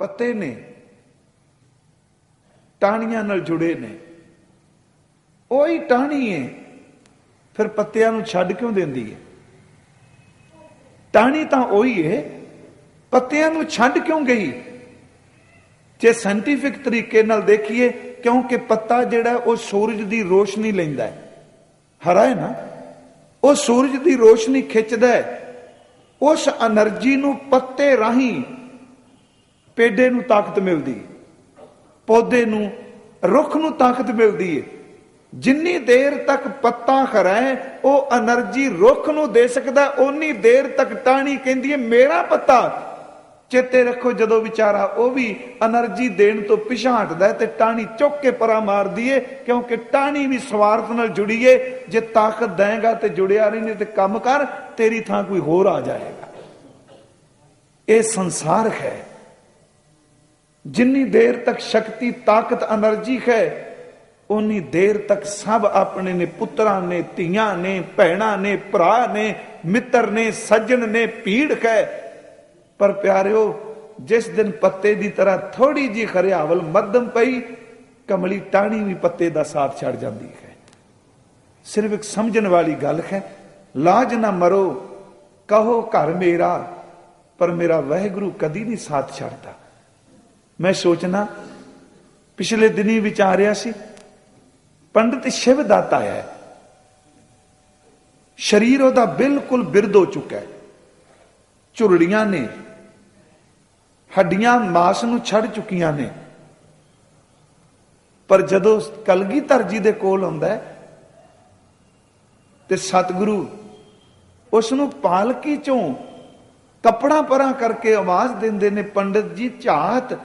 ਪੱਤੇ ਨੇ, ਟਾਹਣੀਆਂ ਨਾਲ ਜੁੜੇ ਨੇ। ਉਹੀ ਟਾਹਣੀ ਹੈ ਫਿਰ ਪੱਤਿਆਂ ਨੂੰ ਛੱਡ ਕਿਉਂ ਦਿੰਦੀ ਹੈ ਟਾਹਣੀ ਤਾਂ ਉਹੀ ਹੈ ਪੱਤਿਆਂ ਨੂੰ ਛੱਡ ਕਿਉਂ ਗਈ? ਜੇ ਸਾਇੰਟੀਫਿਕ ਤਰੀਕੇ ਨਾਲ ਦੇਖੀਏ, ਕਿਉਂਕਿ ਪੱਤਾ ਜਿਹੜਾ, ਉਹ ਸੂਰਜ ਦੀ ਰੋਸ਼ਨੀ ਲੈਂਦਾ ਹੈ ਹਰਾ ਹੈ ਨਾ? ਉਹ ਸੂਰਜ ਦੀ ਰੋਸ਼ਨੀ ਖਿੱਚਦਾ ਹੈ ਉਸ એનર્ਜੀ ਨੂੰ ਪੱਤੇ ਰਾਹੀਂ ਪੇਡੇ ਨੂੰ ਤਾਕਤ ਮਿਲਦੀ ਹੈ। ਪੌਦੇ ਨੂੰ, ਰੁੱਖ ਨੂੰ ਤਾਕਤ ਮਿਲਦੀ ਹੈ। ਜਿੰਨੀ ਦੇਰ ਤੱਕ ਪੱਤਾ ਖਰਾ, ਉਹ એનર્ਜੀ ਰੁੱਖ ਨੂੰ ਦੇ ਸਕਦਾ, ਓਨੀ ਦੇਰ ਤੱਕ ਟਾਣੀ ਕਹਿੰਦੀ ਹੈ, ਮੇਰਾ ਪੱਤਾ। ਚੇਤੇ ਰੱਖੋ, ਜਦੋਂ ਵਿਚਾਰਾ ਉਹ ਵੀ એનર્ਜੀ ਦੇਣ ਤੋਂ ਪਿਛਾਂ ਹਟਦਾ ਤੇ ਟਾਣੀ ਚੁੱਕ ਕੇ ਪਰਾ ਮਾਰਦੀ ਏ ਕਿਉਂਕਿ ਟਾਣੀ ਵੀ ਸਵਾਰਥ ਨਾਲ ਜੁੜੀ ਏ ਜੇ ਤਾਕਤ ਦੇਗਾ ਤੇ ਜੁੜਿਆ ਨਹੀਂ ਤੇ ਕੰਮ ਕਰ, ਤੇਰੀ ਥਾਂ ਕੋਈ ਹੋਰ ਆ ਜਾਏਗਾ। ਇਹ ਸੰਸਾਰ ਹੈ। ਜਿੰਨੀ ਦੇਰ ਤੱਕ ਸ਼ਕਤੀ, ਤਾਕਤ એનર્ਜੀ ਹੈ ਉਨੀ ਦੇਰ ਤੱਕ ਸਭ ਆਪਣੇ ਨੇ ਪੁੱਤਰਾਂ ਨੇ, ਧੀਆਂ ਨੇ, ਭੈਣਾਂ ਨੇ, ਭਰਾ ਨੇ, ਮਿੱਤਰ ਨੇ, ਸੱਜਣ ਨੇ ਪੀੜ ਹੈ। ਪਰ ਪਿਆਰਿਓ, ਜਿਸ ਦਿਨ ਪੱਤੇ ਦੀ ਤਰ੍ਹਾਂ ਥੋੜੀ ਜੀ ਖਰਿਆਵਲ ਮੱਧਮ ਪਈ, ਕਮਲੀ ਟਾਣੀ ਵੀ ਪੱਤੇ ਦਾ ਸਾਥ ਛੱਡ ਜਾਂਦੀ ਹੈ। ਸਿਰਫ ਇੱਕ ਸਮਝਣ ਵਾਲੀ ਗੱਲ ਹੈ, ਲਾਜ ਨਾ ਮਰੋ, ਕਹੋ ਘਰ ਮੇਰਾ, ਪਰ ਮੇਰਾ ਵਹਿਗੁਰੂ ਕਦੀ ਨਹੀਂ ਸਾਥ ਛੱਡਦਾ। ਮੈਂ ਸੋਚਣਾ, ਪਿਛਲੇ ਦਿਨੀ ਵਿਚਾਰਿਆ ਸੀ, ਪੰਡਿਤ ਸ਼ਿਵ ਦਾਤਾ ਹੈ। ਸ਼ਰੀਰ ਉਹਦਾ ਬਿਲਕੁਲ ਬਿਰਦ ਹੋ ਚੁੱਕਾ ਹੈ। ਝੁਰੜੀਆਂ ਨੇ, ਹੱਡੀਆਂ ਮਾਸ ਨੂੰ ਛੱਡ ਚੁੱਕੀਆਂ ਨੇ। ਪਰ ਜਦੋਂ ਕਲਗੀਧਰ ਜੀ ਦੇ ਕੋਲ ਆਉਂਦਾ ਤੇ ਸਤਿਗੁਰੂ ਉਸ ਨੂੰ ਪਾਲਕੀ ਚੋਂ ਕੱਪੜਾ ਪਰਾਂ ਕਰਕੇ ਆਵਾਜ਼ ਦਿੰਦੇ ਨੇ, ਪੰਡਿਤ ਜੀ, ਝਾਤ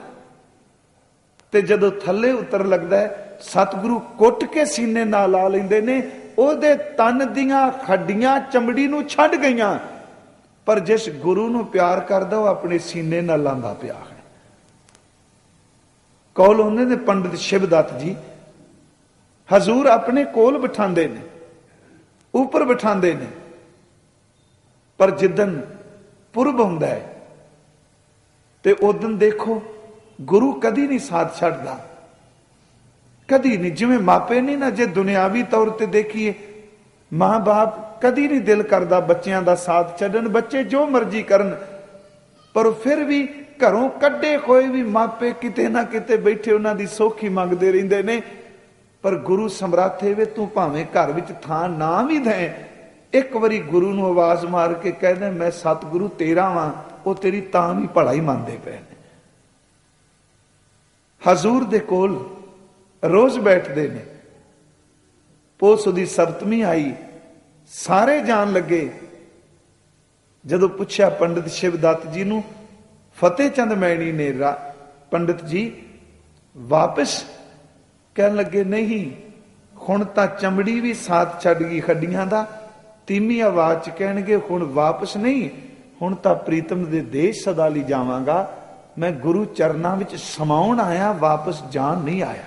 ਤੇ ਜਦੋਂ ਥੱਲੇ ਉਤਰ ਲੱਗਦਾ ਹੈ, ਸਤਿਗੁਰੂ ਕੁੱਟ ਕੇ ਸੀਨੇ ਨਾਲ ਲਾ ਲੈਂਦੇ ਨੇ, ਉਹਦੇ ਤਨ ਦੀਆਂ ਹੱਡੀਆਂ ਚਮੜੀ ਨੂੰ ਛੱਡ ਗਈਆਂ। ਪਰ ਜਿਸ ਗੁਰੂ ਨੂੰ ਪਿਆਰ ਕਰਦਾ, ਉਹ ਆਪਣੇ ਸੀਨੇ ਨਾਲ ਲਾਂਦਾ ਪਿਆ ਹੈ। ਕੋਲ ਉਹਨੇ ਨੇ ਪੰਡਿਤ ਸ਼ਿਵਦੱਤ ਜੀ, ਹਜ਼ੂਰ ਆਪਣੇ ਕੋਲ ਬਿਠਾਉਂਦੇ ਨੇ, ਉੱਪਰ ਬਿਠਾਉਂਦੇ ਨੇ। ਪਰ ਜਿੱਦਨ ਪੁਰਬ ਹੁੰਦਾ ਹੈ, ਤੇ ਉਦੋਂ ਦੇਖੋ ਗੁਰੂ ਕਦੀ ਨਹੀਂ ਸਾਥ ਛੱਡਦਾ। ਕਦੀ ਨਹੀਂ, ਜਿਵੇਂ ਮਾਪੇ ਨਹੀਂ ਨਾ, ਜੇ ਦੁਨਿਆਵੀ ਤੌਰ ਤੇ ਦੇਖੀਏ, ਮਾਂ-ਬਾਪ ਕਦੀ ਨਹੀਂ ਦਿਲ ਕਰਦਾ ਬੱਚਿਆਂ ਦਾ ਸਾਥ ਛੱਡਣ, ਬੱਚੇ ਜੋ ਮਰਜ਼ੀ ਕਰਨ, ਪਰ ਫਿਰ ਵੀ ਘਰੋਂ ਕੱਢੇ ਹੋਏ ਵੀ ਮਾਪੇ ਕਿਤੇ ਨਾ ਕਿਤੇ ਬੈਠੇ ਉਹਨਾਂ ਦੀ ਸੋਖੀ ਮੰਗਦੇ ਰਹਿੰਦੇ ਨੇ। ਪਰ ਗੁਰੂ ਸਮਰਾਥੇ ਵੇ, ਤੂੰ ਭਾਵੇਂ ਘਰ ਵਿੱਚ ਥਾਂ ਨਾ ਵੀ ਦੇ, ਇੱਕ ਵਾਰੀ ਗੁਰੂ ਨੂੰ ਆਵਾਜ਼ ਮਾਰ ਕੇ ਕਹਿੰਦੇ ਮੈਂ ਸਤਿਗੁਰੂ ਤੇਰਾ ਵਾਂ, ਉਹ ਤੇਰੀ ਤਾਂ ਵੀ ਭਲਾ ਹੀ ਮੰਨਦੇ ਪਏ ਨੇ। ਹਜ਼ੂਰ ਦੇ ਕੋਲ ਰੋਜ਼ ਬੈਠਦੇ ਨੇ। ਪੋਸ ਦੀ ਸਪਤਮੀ ਆਈ, ਸਾਰੇ ਜਾਣ ਲੱਗੇ। ਜਦੋਂ ਪੁੱਛਿਆ ਪੰਡਿਤ ਸ਼ਿਵਦੱਤ ਜੀ ਨੂੰ, ਫਤਿਹ ਚੰਦ ਮੈਣੀ ਨੇ ਪੰਡਿਤ ਜੀ ਵਾਪਸ ਕਹਿਣ ਲੱਗੇ, ਨਹੀਂ, ਹੁਣ ਤਾਂ ਚਮੜੀ ਵੀ ਸਾਥ ਛੱਡ ਗਈ, ਹੱਡੀਆਂ ਦਾ। ਤੀਮੀ ਆਵਾਜ਼ ਚ ਕਹਿਣਗੇ, ਹੁਣ ਵਾਪਸ ਨਹੀਂ, ਹੁਣ ਤਾਂ ਪ੍ਰੀਤਮ ਦੇ ਦੇਸ਼ ਸਦਾ ਲਈ ਜਾਵਾਂਗਾ। ਮੈਂ ਗੁਰੂ ਚਰਨਾਂ ਵਿੱਚ ਸਮਾਉਣ ਆਇਆ, ਵਾਪਸ ਜਾਣ ਨਹੀਂ ਆਇਆ।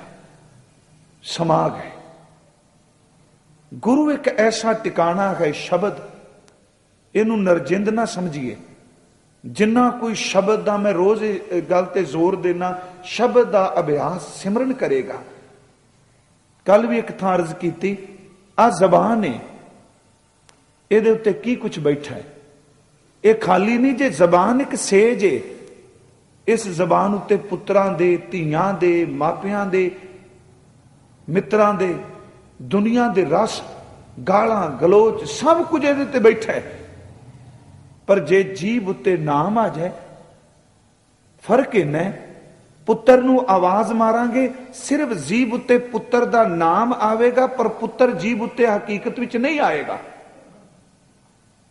ਸਮਾ ਗਏ ਗੁਰੂ ਇੱਕ ਐਸਾ ਟਿਕਾਣਾ ਹੈ, ਸ਼ਬਦ। ਇਹਨੂੰ ਨਰਜਿੰਦ ਨਾ ਸਮਝੀਏ। ਜਿੰਨਾ ਕੋਈ ਸ਼ਬਦ ਦਾ ਮੈਂ ਰੋਜ਼ ਗੱਲ ਤੇ ਜ਼ੋਰ ਦੇਣਾ ਸ਼ਬਦ ਦਾ ਅਭਿਆਸ ਸਿਮਰਨ ਕਰੇਗਾ। ਕੱਲ ਵੀ ਇੱਕ ਥਾਂ ਅਰਜ਼ ਕੀਤੀ, ਆ ਜ਼ਬਾਨ ਹੈ ਇਹਦੇ ਉੱਤੇ ਕੀ ਕੁਝ ਬੈਠਾ ਹੈ? ਇਹ ਖਾਲੀ ਨਹੀਂ ਜੇ, ਜ਼ਬਾਨ ਇੱਕ ਸੇਜ ਹੈ ਇਸ ਜ਼ਬਾਨ ਉੱਤੇ ਪੁੱਤਰਾਂ ਦੇ, ਧੀਆਂ ਦੇ, ਮਾਪਿਆਂ ਦੇ, ਮਿੱਤਰਾਂ ਦੇ, ਦੁਨੀਆ ਦੇ ਰਸ, ਗਾਲਾਂ, ਗਲੋਚ, ਸਭ ਕੁਝ ਇਹਦੇ ਤੇ ਬੈਠਾ ਹੈ। ਪਰ ਜੇ ਜੀਬ ਉੱਤੇ ਨਾਮ ਆ ਜਾਏ, ਫ਼ਰਕ ਇਹਨਾਂ ਹੈ, ਪੁੱਤਰ ਨੂੰ ਆਵਾਜ਼ ਮਾਰਾਂਗੇ, ਸਿਰਫ ਜੀਬ ਉੱਤੇ ਪੁੱਤਰ ਦਾ ਨਾਮ ਆਵੇਗਾ, ਪਰ ਪੁੱਤਰ ਜੀਬ ਉੱਤੇ ਹਕੀਕਤ ਵਿੱਚ ਨਹੀਂ ਆਏਗਾ।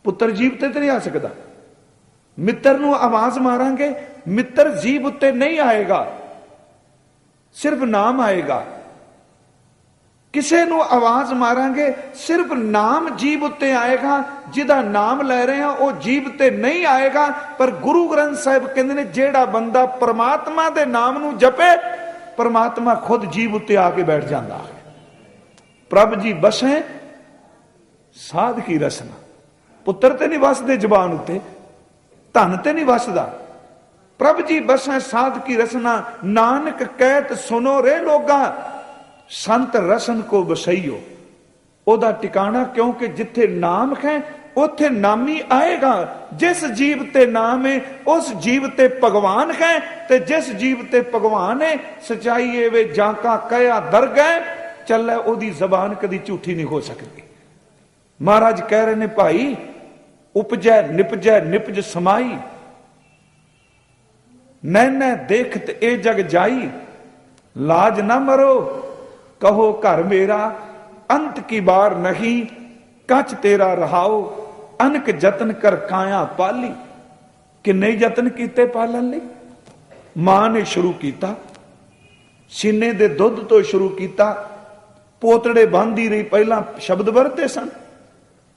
ਪੁੱਤਰ ਜੀਬ ਤੇ ਨਹੀਂ ਆ ਸਕਦਾ। ਮਿੱਤਰ ਨੂੰ ਆਵਾਜ਼ ਮਾਰਾਂਗੇ ਮਿੱਤਰ ਜੀਬ ਉੱਤੇ ਨਹੀਂ ਆਏਗਾ, ਸਿਰਫ ਨਾਮ ਆਏਗਾ। ਕਿਸੇ ਨੂੰ ਆਵਾਜ਼ ਮਾਰਾਂਗੇ, ਸਿਰਫ ਨਾਮ ਜੀਵ ਉੱਤੇ ਆਏਗਾ, ਜਿਹਦਾ ਨਾਮ ਲੈ ਰਹੇ ਹਾਂ, ਉਹ ਜੀਵ ਤੇ ਨਹੀਂ ਆਏਗਾ। ਪਰ ਗੁਰੂ ਗ੍ਰੰਥ ਸਾਹਿਬ ਕਹਿੰਦੇ ਨੇ, ਜਿਹੜਾ ਬੰਦਾ ਪਰਮਾਤਮਾ ਦੇ ਨਾਮ ਨੂੰ ਜਪੇ, ਪ੍ਰਮਾਤਮਾ ਖੁਦ ਜੀਵ ਉੱਤੇ ਆ ਕੇ ਬੈਠ ਜਾਂਦਾ ਹੈ। ਪ੍ਰਭ ਜੀ ਬਸੇ, ਸਾਧ ਕੀ ਰਸਨਾ? ਪੁੱਤਰ ਤੇ ਨਹੀਂ ਵਸਦੇ, ਜ਼ਬਾਨ ਉੱਤੇ, ਧਨ ਤੇ ਨਹੀਂ ਵਸਦਾ। ਪ੍ਰਭ ਜੀ ਬਸੈ ਸਾਧ ਕੀ ਰਸਨਾ, ਨਾਨਕ ਕਹਿਤ ਸੁਨੋ ਰੇ ਲੋਗਾ। ਸੰਤ ਰਸਨ ਕੋ ਬਸਈਓ ਉਹਦਾ ਟਿਕਾਣਾ ਕਿਉਂਕਿ ਜਿੱਥੇ ਨਾਮ ਹੈ, ਉੱਥੇ ਨਾਮੀ ਆਏਗਾ। ਜਿਸ ਜੀਵ ਤੇ ਨਾਮ ਹੈ ਉਸ ਜੀਵ ਤੇ ਭਗਵਾਨ ਹੈ ਤੇ ਜਿਸ ਜੀਵ ਤੇ ਭਗਵਾਨ ਹੈ ਸਚਾਈ ਇਹ ਵੇ ਜਾਂ ਕਾ ਕਹਿਆ ਦਰਗਹਿ ਚੱਲੇ ਉਹਦੀ ਜ਼ਬਾਨ ਕਦੀ ਝੂਠੀ ਨਹੀਂ ਹੋ ਸਕਦੀ। ਮਹਾਰਾਜ ਕਹਿ ਰਹੇ ਨੇ, ਭਾਈ, ਉਪਜੈ, ਨਿਪਜੈ, ਨਿਪਜ ਸਮਾਈ। ਨੈਨੈ ਦੇਖਤ ਇਹ ਜਗ ਜਾਈ। ਲਾਜ ਨਾ ਮਰੋ। ਕਹੋ ਘਰ ਮੇਰਾ, ਅੰਤ ਕੀ ਬਾਰ ਨਹੀਂ। ਕੱਚ ਤੇਰਾ ਰਹਾਓ, ਅਨਕ ਯਤਨ ਕਰ ਕਾਇਆ ਪਾਲੀ। ਕਿੰਨੇ ਯਤਨ ਕੀਤੇ ਪਾਲਣ ਲਈ? ਮਾਂ ਨੇ ਸ਼ੁਰੂ ਕੀਤਾ। ਸੀਨੇ ਦੇ ਦੁੱਧ ਤੋਂ ਸ਼ੁਰੂ ਕੀਤਾ। ਪੋਤੜੇ ਬੰਦੀ ਰਹੀ, ਪਹਿਲਾਂ ਸ਼ਬਦ ਵਰਤੇ ਸਨ।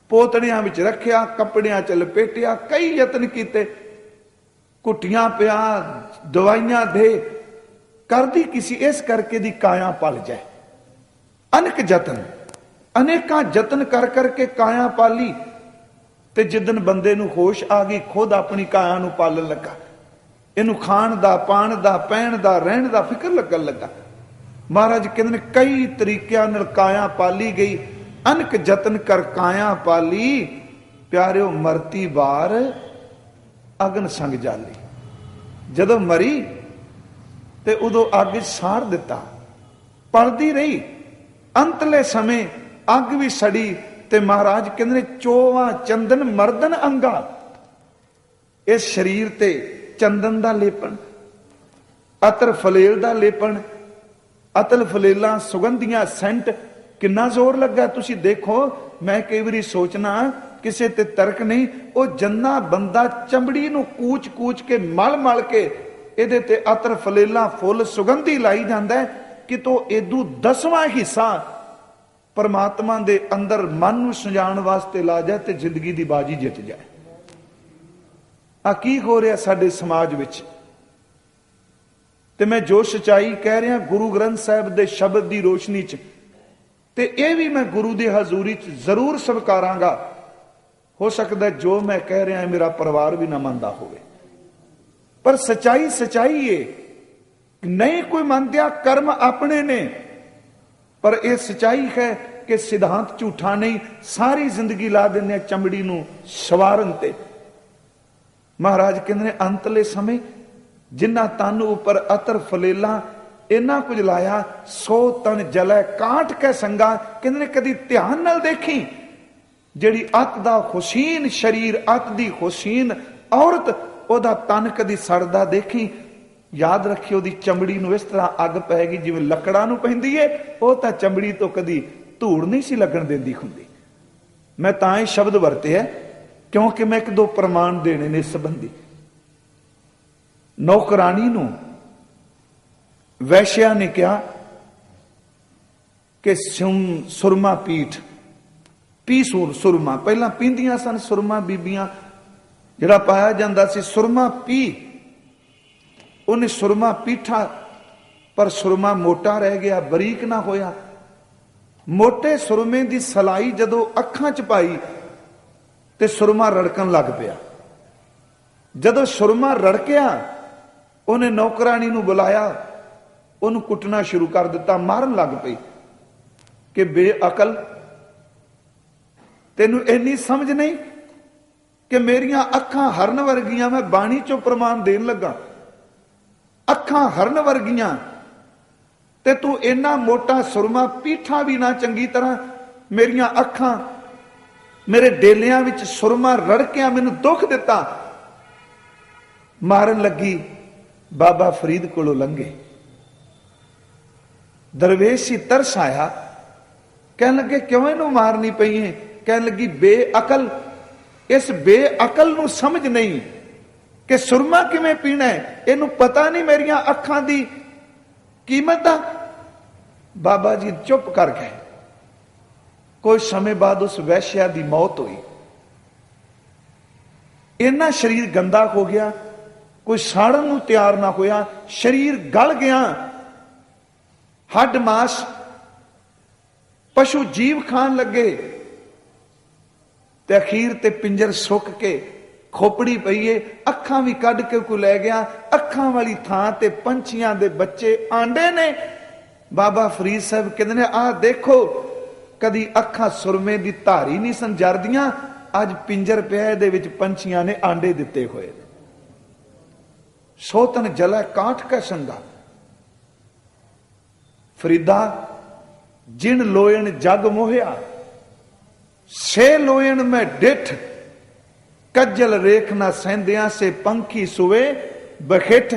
ਪੋਤੜਿਆਂ ਵਿੱਚ ਰੱਖਿਆ, ਕੱਪੜਿਆਂ ਚ ਲਪੇਟਿਆ, ਕਈ ਯਤਨ ਕੀਤੇ। ਕੁੱਟੀਆਂ ਪਿਆ, ਦਵਾਈਆਂ ਦੇ, ਕਰਦੀ ਕਿਸੇ, ਇਸ ਕਰਕੇ ਦੀ ਕਾਇਆ ਪਲ ਜਾਏ। ਅਨਕ ਯਤਨ, ਅਨੇਕਾਂ ਯਤਨ ਕਰ ਕਰਕੇ ਕਾਇਆ ਪਾਲੀ, ਤੇ ਜਿੱਦਨ ਬੰਦੇ ਨੂੰ ਹੋਸ਼ ਆ ਗਈ, ਖੁਦ ਆਪਣੀ ਕਾਇਆ ਨੂੰ ਪਾਲਣ ਲੱਗਾ। ਇਹਨੂੰ ਖਾਣ ਦਾ, ਪਾਣ ਦਾ, ਪਹਿਣ ਦਾ, ਰਹਿਣ ਦਾ ਫਿਕਰ ਲੱਗਣ ਲੱਗਾ। ਮਹਾਰਾਜ ਕਹਿੰਦੇ ਨੇ, ਕਈ ਤਰੀਕਿਆਂ ਨਾਲ ਕਾਇਆ ਪਾਲੀ ਗਈ। ਅਨਕ ਯਤਨ ਕਰ ਕਾਇਆ ਪਾਲੀ। ਪਿਆਰਿਓ, ਮਰਤੀ ਬਾਰ ਅਗਨ ਸੰਗ ਜਾਲੀ। ਜਦੋਂ ਮਰੀ ਤੇ ਉਦੋਂ ਅੱਗ ਸਾੜ ਦਿੱਤਾ। ਪਲਦੀ ਰਹੀ। ਅੰਤਲੇ ਸਮੇਂ ਅੱਗ ਵੀ ਸੜੀ ਤੇ ਮਹਾਰਾਜ ਕਹਿੰਦੇ ਨੇ, ਚੋਵਾ ਚੰਦਨ ਮਰਦਨ ਅੰਗਾ। ਇਸ ਸਰੀਰ ਤੇ ਚੰਦਨ ਦਾ ਲੇਪਣ, ਅਤਰ ਫਲੇਲ ਦਾ ਲੇਪਣ, ਅਤਲ ਫਲੇਲਾਂ ਸੁਗੰਧੀਆਂ ਸੈਂਟ। ਕਿੰਨਾ ਜ਼ੋਰ ਲੱਗਾ? ਤੁਸੀਂ ਦੇਖੋ, ਮੈਂ ਕਈ ਵਾਰੀ ਸੋਚਣਾ ਕਿਸੇ ਤੇ ਤਰਕ ਨਹੀਂ, ਉਹ ਜੰਨਾ ਬੰਦਾ ਚਮੜੀ ਨੂੰ ਕੂਚ-ਕੂਚ ਕੇ, ਮਲ-ਮਲ ਕੇ ਇਹਦੇ ਤੇ ਅਤਰ ਫਲੇਲਾਂ ਫੁੱਲ ਸੁਗੰਧੀ ਲਾਈ ਜਾਂਦਾ ਕਿ ਤੋ ਇਦੂ ਦਸਵਾਂ ਹਿੱਸਾ ਪਰਮਾਤਮਾ ਦੇ ਅੰਦਰ ਮਨ ਨੂੰ ਸਜਾਉਣ ਵਾਸਤੇ ਲਾ ਜਾ ਤੇ ਜ਼ਿੰਦਗੀ ਦੀ ਬਾਜੀ ਜਿੱਤ ਜਾਏ। ਆ ਕੀ ਹੋ ਰਿਹਾ ਸਾਡੇ ਸਮਾਜ ਵਿੱਚ? ਤੇ ਮੈਂ ਜੋ ਸਚਾਈ ਕਹਿ ਰਿਹਾ, ਗੁਰੂ ਗ੍ਰੰਥ ਸਾਹਿਬ ਦੇ ਸ਼ਬਦ ਦੀ ਰੋਸ਼ਨੀ 'ਚ। ਤੇ ਇਹ ਵੀ ਮੈਂ ਗੁਰੂ ਦੀ ਹਜ਼ੂਰੀ 'ਚ ਜ਼ਰੂਰ ਸਵਕਾਰਾਂਗਾ। ਹੋ ਸਕਦਾ ਜੋ ਮੈਂ ਕਹਿ ਰਿਹਾ, ਮੇਰਾ ਪਰਿਵਾਰ ਵੀ ਨਾ ਮੰਨਦਾ ਹੋਵੇ। ਪਰ ਸਚਾਈ ਸਚਾਈ ਏ ਨਹੀਂ ਕੋਈ ਮੰਨਦਿਆ ਕਰਮ ਆਪਣੇ ਨੇ। ਪਰ ਇਹ ਸਚਾਈ ਹੈ ਕਿ ਸਿਧਾਂਤ ਝੂਠਾ ਨਹੀਂ, ਸਾਰੀ ਜ਼ਿੰਦਗੀ ਲਾ ਦਿੰਦੇ ਆ ਚਮੜੀ ਨੂੰ ਸਵਾਰਨ ਤੇ। ਮਹਾਰਾਜ ਕਹਿੰਦੇ ਨੇ, ਅੰਤਲੇ ਸਮੇਂ ਜਿਨ੍ਹਾਂ ਤਨ ਉੱਪਰ ਅਤਰ ਫਲੇਲਾ, ਇੰਨਾ ਕੁਝ ਲਾਇਆ, ਸੋ ਤਨ ਜਲੈ ਕਾਟ ਕੇ ਸੰਗਾ। ਕਹਿੰਦੇ ਨੇ, ਕਦੀ ਧਿਆਨ ਨਾਲ ਦੇਖੀ ਜਿਹੜੀ ਅਤ ਦਾ ਹੁਸੀਨ, ਸ਼ਰੀਰ ਅਤ ਦੀ ਹੁਸੀਨ, ਔਰਤ ਉਹਦਾ ਤਨ ਕਦੀ ਸੜਦਾ ਦੇਖੀ। ਯਾਦ ਰੱਖਿਓ ਉਹਦੀ ਚਮੜੀ ਨੂੰ ਇਸ ਤਰ੍ਹਾਂ ਅੱਗ ਪੈਗੀ ਜਿਵੇਂ ਲੱਕੜਾਂ ਨੂੰ ਪੈਂਦੀ ਏ, ਉਹ ਤਾਂ ਚਮੜੀ ਤੋਂ ਕਦੀ ਧੂੜ ਨਹੀਂ ਸੀ ਲੱਗਣ ਦਿੰਦੀ ਹੁੰਦੀ। ਮੈਂ ਤਾਂ ਇਹ ਸ਼ਬਦ ਵਰਤਿਆ, ਕਿਉਂਕਿ ਮੈਂ ਇੱਕ ਦੋ ਪ੍ਰਮਾਣ ਦੇਣੇ ਨੇ ਇਸ ਸੰਬੰਧੀ। ਨੌਕਰਾਨੀ ਨੂੰ ਵੈਸ਼ਿਆ ਨੇ ਕਿਹਾ ਕਿ ਸੁਮ- ਸੁਰਮਾ ਪੀਠ ਪੀ ਸੁਰ ਸੁਰਮਾ। ਪਹਿਲਾਂ ਪੀਂਦੀਆਂ ਸਨ, ਸੁਰਮਾ ਬੀਬੀਆਂ। ਜਿਹੜਾ ਪਾਇਆ ਜਾਂਦਾ ਸੀ, ਸੁਰਮਾ ਪੀ। ਉਹਨੇ ਸੁਰਮਾ ਪੀਠਾ, ਪਰ ਸੁਰਮਾ ਮੋਟਾ ਰਹਿ ਗਿਆ, ਬਰੀਕ ਨਾ ਹੋਇਆ। ਮੋਟੇ ਸੁਰਮੇ ਦੀ ਸਲਾਈ ਜਦੋਂ ਅੱਖਾਂ 'ਚ ਪਾਈ, ਤੇ ਸੁਰਮਾ ਰੜਕਣ ਲੱਗ ਪਿਆ। ਜਦੋਂ ਸੁਰਮਾ ਰੜਕਿਆ, ਉਹਨੇ ਨੌਕਰਾਨੀ ਨੂੰ ਬੁਲਾਇਆ। ਉਹਨੂੰ ਕੁੱਟਣਾ ਸ਼ੁਰੂ ਕਰ ਦਿੱਤਾ, ਮਾਰਨ ਲੱਗ ਪਈ ਕਿ ਬੇਅਕਲ ਤੈਨੂੰ ਇੰਨੀ ਸਮਝ ਨਹੀਂ ਕਿ ਮੇਰੀਆਂ ਅੱਖਾਂ ਹਰਨ ਵਰਗੀਆਂ ਮੈਂ ਬਾਣੀ ਚੋਂ ਪ੍ਰਮਾਣ ਦੇਣ ਲੱਗਾ? ਅੱਖਾਂ ਹਰਨ ਵਰਗੀਆਂ। ਤੇ ਤੂੰ ਇੰਨਾ ਮੋਟਾ ਸੁਰਮਾ ਪੀਠਾ ਵੀ ਨਾ ਚੰਗੀ ਤਰ੍ਹਾਂ ਮੇਰੀਆਂ ਅੱਖਾਂ, ਮੇਰੇ ਡੇਲਿਆਂ ਵਿੱਚ ਸੁਰਮਾ ਰੜਕਿਆ ਮੈਨੂੰ ਦੁੱਖ ਦਿੱਤਾ। ਮਾਰਨ ਲੱਗੀ, ਬਾਬਾ ਫਰੀਦ ਕੋਲੋਂ ਲੰਘੇ। ਦਰਵੇਸ਼ ਹੀ ਤਰਸ ਆਇਆ। ਕਹਿਣ ਲੱਗੇ, ਕਿਉਂ ਇਹਨੂੰ ਮਾਰਨੀ ਪਈ ਹੈ ਕਹਿਣ ਲੱਗੀ, ਬੇਅਕਲ। ਇਸ ਬੇਅਕਲ ਨੂੰ ਸਮਝ ਨਹੀਂ ਕਿ ਸੁਰਮਾ ਕਿਵੇਂ ਪੀਣਾ ਹੈ। ਇਹਨੂੰ ਪਤਾ ਨਹੀਂ ਮੇਰੀਆਂ ਅੱਖਾਂ ਦੀ ਕੀਮਤ ਦਾ। ਬਾਬਾ ਜੀ ਚੁੱਪ ਕਰ ਗਏ। ਕੋਈ ਸਮੇਂ ਬਾਅਦ ਉਸ ਵੈਸ਼ਿਆ ਦੀ ਮੌਤ ਹੋਈ। ਇੰਨਾ ਸਰੀਰ ਗੰਦਾ ਹੋ ਗਿਆ। ਕੋਈ ਸਾੜਨ ਨੂੰ ਤਿਆਰ ਨਾ ਹੋਇਆ। ਸਰੀਰ ਗਲ ਗਿਆ। ਹੱਡ ਮਾਸ ਪਸ਼ੂ ਜੀਵ ਖਾਣ ਲੱਗੇ। ਤੇ ਅਖੀਰ ਤੇ ਪਿੰਜਰ ਸੁੱਕ ਕੇ ਖੋਪੜੀ ਪਈਏ ਅੱਖਾਂ ਵੀ ਕੱਢ ਕੇ ਕੋਈ ਲੈ ਗਿਆ, ਅੱਖਾਂ ਵਾਲੀ ਥਾਂ ਤੇ ਪੰਛੀਆਂ ਦੇ ਬੱਚੇ ਆਂਡੇ ਨੇ। ਬਾਬਾ ਫਰੀਦ ਸਾਹਿਬ ਕਹਿੰਦੇ ਨੇ, ਆਹ ਦੇਖੋ, ਕਦੀ ਅੱਖਾਂ ਸੁਰਮੇ ਦੀ ਧਾਰੀ ਨਹੀਂ ਸੰਜਰਦੀਆਂ ਅੱਜ ਪਿੰਜਰ ਪਿਆ ਇਹਦੇ ਵਿੱਚ ਪੰਛੀਆਂ ਨੇ ਆਂਡੇ ਦਿੱਤੇ ਹੋਏ ਨੇ। ਸੋਤਨ ਜਲਾ ਕਾਠ ਕਾ ਸੰਗਾ। ਫਰੀਦਾ ਜਿਨ ਲੋਇਣ ਜਗ ਮੋਹਿਆ ਸੇ ਲੋਇਣ ਮੈਂ ਡਿਠ ਕੱਜਲ ਰੇਖ ਨਾ ਸਹਿੰਦਿਆਂ ਸੇ ਪੰਖੀ ਸੁਵੇ ਬਖਿਠ